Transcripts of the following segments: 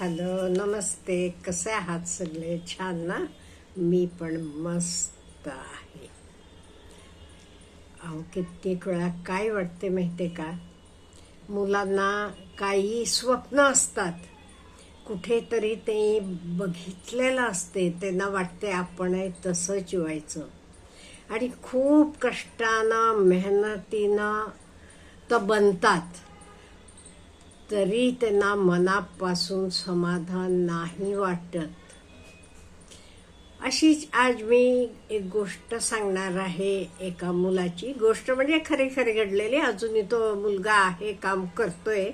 Hello नमस्ते. कसे आहात सगळे? छान ना? मी पण मस्त आहे. अहो कित्येक वेळा काय वाटते माहिती का? मुलांना काही स्वप्न असतात. कुठेतरी ते बघितलेलं असते. त्यांना वाटते आपण तसं जिवायचं. आणि खूप कष्टानं मेहनतीनं तर बनतात. तरी त्यांना मनापासून समाधान नाही वाटत. अशीच आज मी एक गोष्ट सांगणार आहे एका मुलाची. गोष्ट म्हणजे खरी खरी घडलेली. अजूनही तो मुलगा आहे काम करतोय.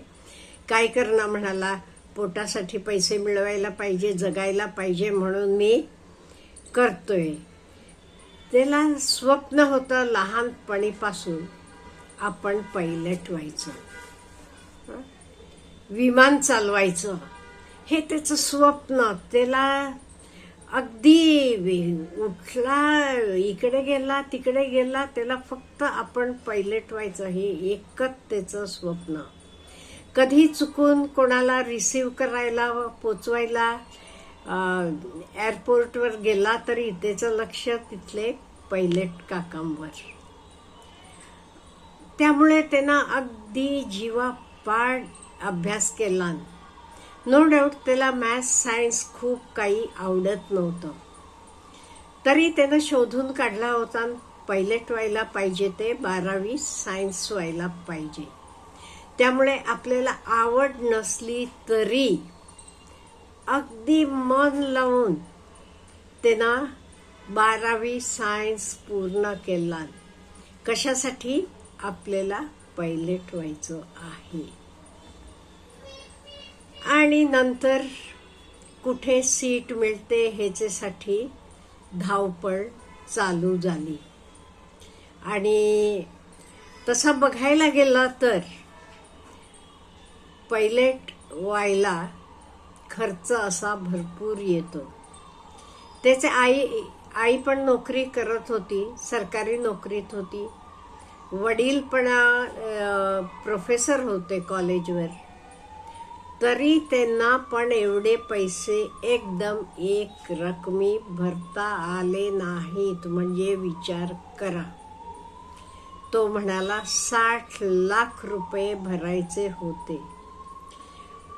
काय करणार म्हणाला? पोटासाठी पैसे मिळवायला पाहिजे जगायला पाहिजे म्हणून मी करतोय. त्याला स्वप्न होतं लहानपणीपासून आपण पैलट व्हायचं विमान चालवायचं. हे त्याचं स्वप्न. त्याला अगदी उठला इकडे गेला तिकडे गेला त्याला फक्त आपण पायलट व्हायचं. हे एकच त्याचं स्वप्न. कधी चुकून कोणाला रिसीव करायला पोचवायला एअरपोर्टवर गेला तरी त्याचं लक्ष तिथले पायलट काकांवर. त्यामुळे त्यांना अगदी जीवापाड अभ्यास केला. नो डाऊट त्याला मॅथ्स सायन्स खूप काही आवडत नव्हतं. तरी त्यानं शोधून काढला होता पायलट व्हायला पाहिजे ते बारावी सायन्स व्हायला पाहिजे. त्यामुळे आपल्याला आवड नसली तरी अगदी मन लावून त्यानं बारावी सायन्स पूर्ण केला. कशासाठी? आपल्याला पायलट व्हायचं आहे. आणि नंतर कुठे सीट मिळते ह्याच्यासाठी धावपळ चालू झाली. आणि तसा बघायला गेला तर पायलट व्हायला खर्च असा भरपूर येतो. त्याचे आई आई पण नोकरी करत होती सरकारी नोकरीत होती. वडील पण प्रोफेसर होते कॉलेजवर तरी त्यांना पण एवढे पैसे एकदम एक रकमी भरता आले नाहीत. म्हणजे विचार करा. तो म्हणाला साठ लाख रुपये भरायचे होते.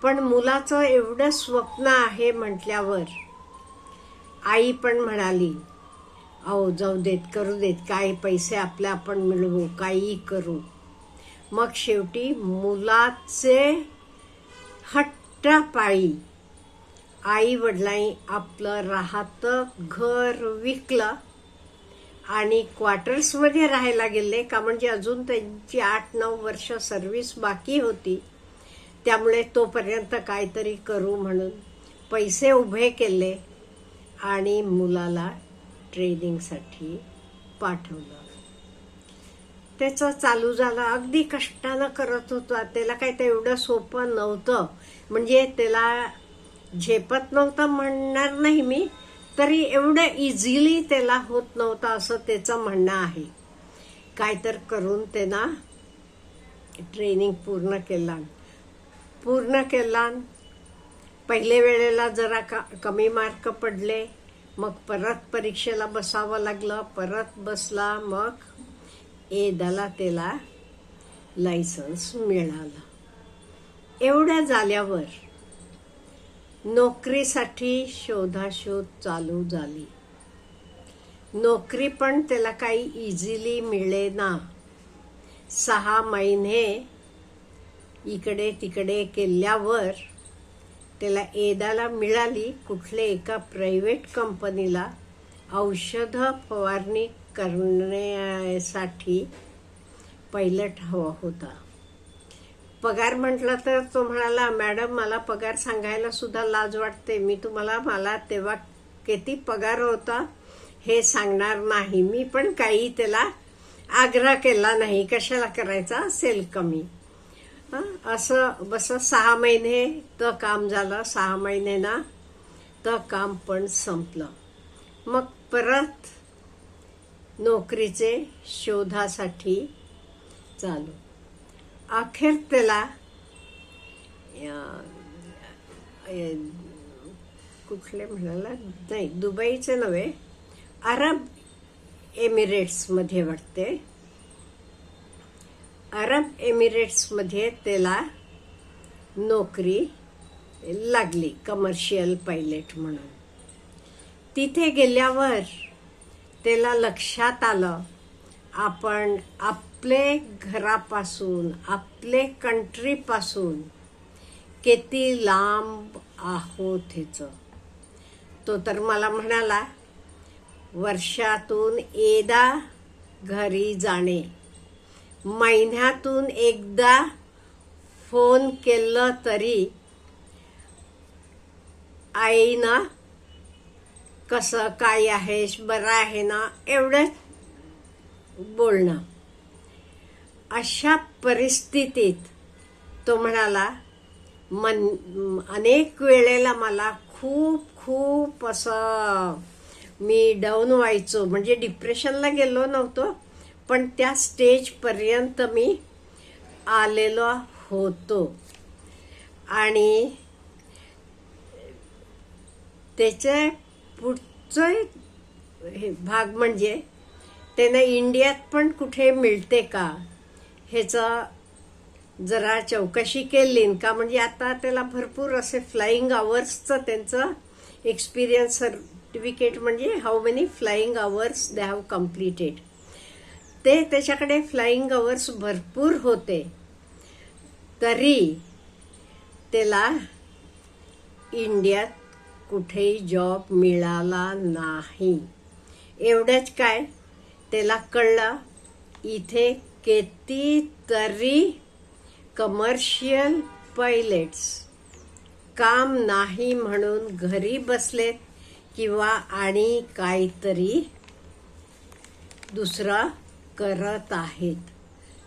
पण मुलाचं एवढं स्वप्न आहे म्हटल्यावर आई पण म्हणाली अहो जाऊ देत करू देत काही पैसे आपल्या आपण मिळवू काही करू. मग शेवटी मुलाचे हट्टापायी आई वडिलांनी आपलं राहतं घर विकलं आणि क्वार्टर्समध्ये राहायला गेले का म्हणजे अजून त्यांची आठ नऊ वर्ष सर्व्हिस बाकी होती. त्यामुळे तोपर्यंत काहीतरी करू म्हणून पैसे उभे केले आणि मुलाला ट्रेनिंगसाठी पाठवलं. त्याचं चालू झालं. अगदी कष्टानं करत होता. त्याला काही ते एवढं सोपं नव्हतं. म्हणजे त्याला झेपत नव्हतं म्हणणार नाही मी तरी एवढं इझिली त्याला होत नव्हतं असं त्याचं म्हणणं आहे. काय तर करून त्यांना ट्रेनिंग पूर्ण केला. पूर्ण केला. पहिले वेळेला जरा का कमी मार्क पडले. मग परत परीक्षेला बसावं लागलं. परत बसला. मग एदाला त्याला लायसन्स मिळालं. एवढ्या झाल्यावर नोकरीसाठी शोधाशोध चालू झाली. नोकरी पण त्याला काही इझिली मिळे ना. सहा महिने इकडे तिकडे केल्यावर त्याला एदाला मिळाली कुठले एका प्रायव्हेट कंपनीला औषधं फवारणी करण्यासाठी पायलट हवा होता. पगार म्हटलं तर तो म्हणाला मॅडम मला पगार सांगायला सुद्धा लाज वाटते. मी तुम्हाला मला तेव्हा किती पगार होता हे सांगणार नाही. मी पण काही त्याला आग्रह केला नाही. कशाला करायचा असेल कमी? असं बस सहा महिने तर काम झालं. सहा महिने ना तर काम पण संपलं. मग परत नोकरीचे शोधासाठी चालू. अखेर त्याला कुठले म्हणाला? नाही दुबईचे नव्हे अरब एमिरेट्समध्ये वाटते. अरब एमिरेट्समध्ये त्याला नोकरी लागली कमर्शियल पायलट म्हणून. तिथे गेल्यावर त्याला लक्षात आलं आपण आपले घरापासून आपले कंट्रीपासून किती लांब आहोत ह्याचं. तो तर मला म्हणाला वर्षातून एकदा घरी जाणे. महिन्यातून एकदा फोन केलं तरी आईनं कसं काय आहेस बरं आहे ना एवढंच बोलणं. अशा परिस्थितीत तो म्हणाला मन अनेक वेळेला मला खूप खूप असं मी डाऊन व्हायचो. म्हणजे डिप्रेशनला गेलो नव्हतो पण त्या स्टेजपर्यंत मी आलेलो होतो. आणि त्याचे पुढचं हे भाग म्हणजे त्यानं इंडियात पण कुठे मिळते का? ह्याचं जरा चौकशी केली का? म्हणजे आता त्याला भरपूर असे फ्लाइंग आवर्सचं त्यांचं एक्सपिरियन्स सर्टिफिकेट म्हणजे how many flying hours they have completed ते त्याच्याकडे फ्लाईंग आवर्स भरपूर होते. तरी त्याला इंडियात कुठेही जॉब मिळाला नाही. एवढंच काय? त्याला कळलं इथे कितीतरी कमर्शियल पायलेट्स काम नाही म्हणून घरी बसलेत किंवा आणि काहीतरी दुसरं करत आहेत.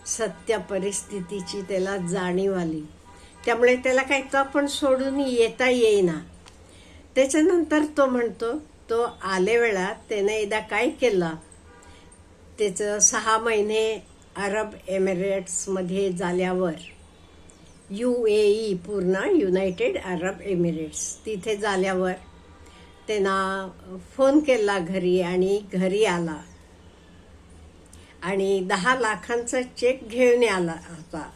सत्य परिस्थितीची त्याला जाणीव आली. त्यामुळे त्याला काही तर पण सोडून येता येईना. त्याच्यानंतर तो म्हणतो तो आले वेळा त्याने एकदा काय केलं? त्याचं सहा महिने अरब एमिरेट्समध्ये झाल्यावर यू ए ई पूर्ण युनायटेड अरब एमिरेट्स तिथे झाल्यावर त्यांना फोन केला घरी आणि घरी आला. आणि दहा लाखांचा चेक घेऊन आला होता.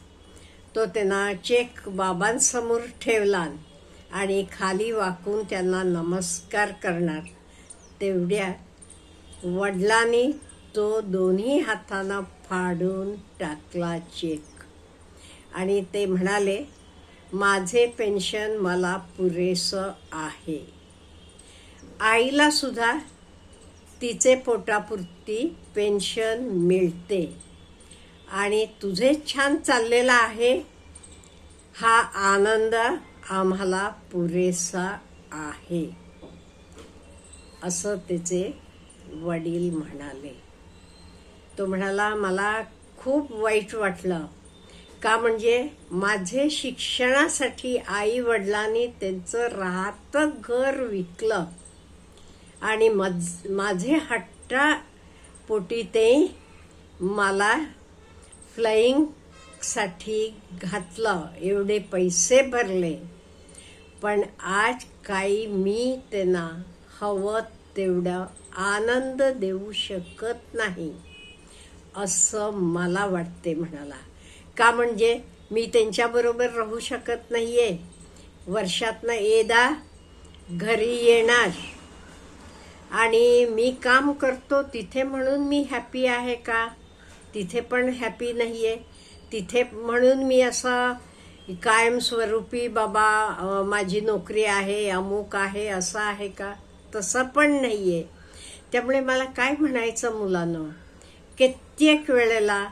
तो त्यांना चेक बाबांसमोर ठेवला. आणि खाली वाकून त्यांना नमस्कार करणार. तेवढ्या वडिलांनी तो दोन्ही हातानं फाडून टाकला चेक आणि ते म्हणाले माझे पेन्शन मला पुरेसं आहे. आईला सुद्धा तिचे पोटापुरती पेन्शन मिळते. आणि तुझे छान चाललेलं आहे. हा आनंद आम्हाला पुरेसा आहे. असं त्याचे वडील म्हणाले. तो म्हणाला मला खूप वाईट वाटलं. का म्हणजे माझे शिक्षणासाठी आई वडिलांनी त्यांचं राहतं घर विकलं आणि मज माझे हट्टा पोटी ते मला फ्लाईंगसाठी घातलं. एवढे पैसे भरले. पण आज काही मी त्यांना हवं तेवढं आनंद देऊ शकत नाही असं मला वाटते म्हणाला. का म्हणजे मी त्यांच्याबरोबर राहू शकत नाही आहे वर्षातनं एकदा घरी येणार आणि मी काम करतो तिथे म्हणून मी हॅपी आहे का? तिथे पण हॅपी नाही आहे तिथे म्हणून मी असं कायमस्वरूपी बाबा माझी नोकरी आहे अमुक आहे असं आहे का? तसं पण नाही आहे त्यामुळे मला काय म्हणायचं मुलानं? कित्येक वेळेला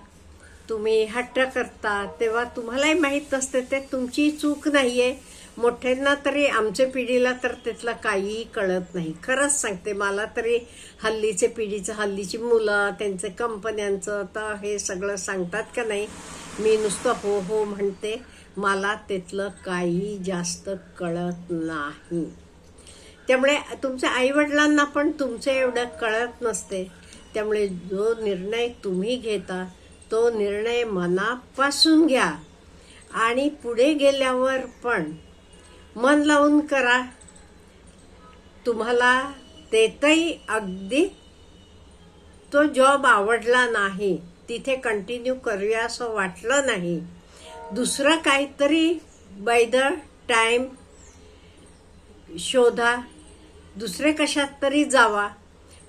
तुम्ही हट्ट करता तेव्हा तुम्हालाही माहीत असते ते तुमची चूक नाही आहे मोठ्यांना तरी आमच्या पिढीला तर त्यातलं काहीही कळत नाही. खरंच सांगते मला तरी हल्लीचे पिढीचं हल्लीची मुलं त्यांचे कंपन्यांचं तर हे सगळं सांगतात का नाही? मी नुसतं हो हो म्हणते. मला त्यातलं काही जास्त कळत नाही. त्यामुळे तुमच्या आईवडिलांना पण तुमचं एवढं कळत नसते. त्यामुळे जो निर्णय तुम्ही घेता तो निर्णय मनापासून घ्या. आणि पुढे गेल्यावर पण मन लावून करा. तुम्हाला तेथही अगदी तो जॉब आवडला नाही. तिथे कंटिन्यू करूया असं वाटलं नाही. दुसरं काहीतरी बाय द टाईम शोधा. दुसरे कशात तरी जावा.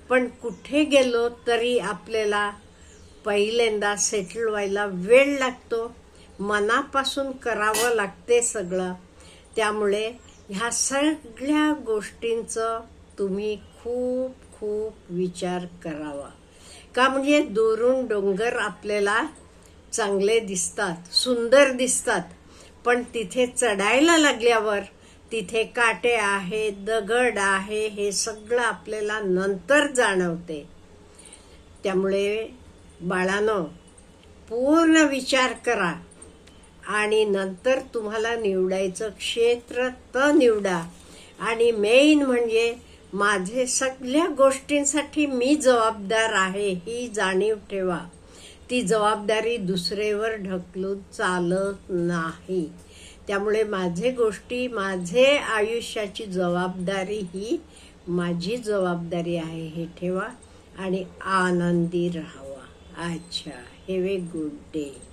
पण कुठे गेलो तरी आपल्याला पहिल्यांदा सेटल व्हायला वेळ लागतो. मनापासून करावं लागते सगळं. त्यामुळे ह्या सगळ्या गोष्टींचं तुम्ही खूप खूप विचार करावा. का म्हणजे दुरून डोंगर आपल्याला चांगले दिसतात सुंदर दिसतात. पण तिथे चढायला लागल्यावर तिथे काटे आहे दगड आहे हे सगळं आपल्याला नंतर जाणवते. त्यामुळे बाळानं पूर्ण विचार करा आणि नंतर तुम्हाला निवडायचं क्षेत्र तर निवडा. आणि मेन म्हणजे माझे सगळ्या गोष्टींसाठी मी जबाबदार आहे ही जाणीव ठेवा. ती जबाबदारी दुसरेवर ढकलून चालत नाही. त्यामुळे माझे गोष्टी माझे आयुष्याची जबाबदारी ही माझी जबाबदारी आहे हे ठेवा आणि आनंदी राहावा. अच्छा हे ए गुड डे.